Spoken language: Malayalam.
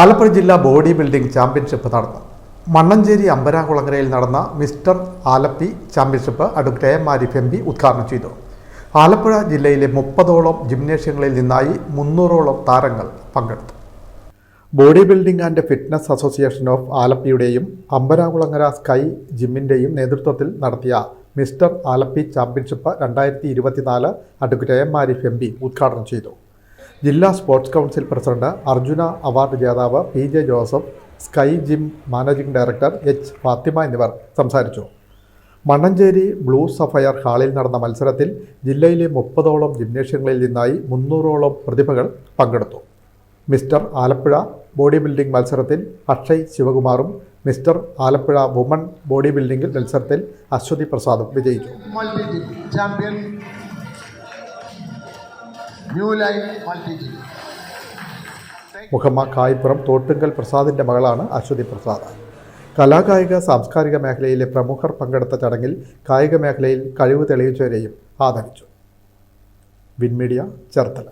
ആലപ്പുഴ ജില്ലാ ബോഡി ബിൽഡിംഗ് ചാമ്പ്യൻഷിപ്പ് നടന്നു. മണ്ണഞ്ചേരി അമ്പരാകുളങ്ങരയിൽ നടന്ന mister Alleppey championship advocate A Arif M P ഉദ്ഘാടനം ചെയ്തു. ആലപ്പുഴ ജില്ലയിലെ മുപ്പതോളം ജിംനേഷ്യങ്ങളിൽ നിന്നായി മുന്നൂറോളം താരങ്ങൾ പങ്കെടുത്തു. Body building and fitness association of ആലപ്പിയുടെയും Ambarakulangara sky ജിമ്മിന്റെയും നേതൃത്വത്തിൽ നടത്തിയ മിസ്റ്റർ ആലപ്പി ചാമ്പ്യൻഷിപ്പ് രണ്ടായിരത്തി ഇരുപത്തിനാല് advocate M Arif M P ഉദ്ഘാടനം ചെയ്തു. ജില്ലാ sports council president Arjuna award ജേതാവ് P J Joseph sky gym managing director H Fathima എന്നിവർ സംസാരിച്ചു. മണ്ണഞ്ചേരി ബ്ലൂ സഫയർ ഹാളിൽ നടന്ന മത്സരത്തിൽ ജില്ലയിലെ മുപ്പതോളം ജിംനേഷ്യങ്ങളിൽ നിന്നായി മുന്നൂറോളം പ്രതിഭകൾ പങ്കെടുത്തു. മിസ്റ്റർ ആലപ്പുഴ ബോഡി ബിൽഡിംഗ് മത്സരത്തിൽ Akshay ശിവകുമാറും mister Alappuzha woman body building മത്സരത്തിൽ അശ്വതി പ്രസാദും വിജയിച്ചു. Line multi കായ്പുറം തോട്ടുങ്കൽ പ്രസാദിന്റെ മകളാണ് അശ്വതി പ്രസാദ്. കലാകായിക സാംസ്കാരിക മേഖലയിലെ പ്രമുഖർ പങ്കെടുത്ത ചടങ്ങിൽ കായിക മേഖലയിൽ കഴിവ് തെളിയിച്ചവരെയും ആദരിച്ചു. വിൻമീഡിയ ചേർത്തല.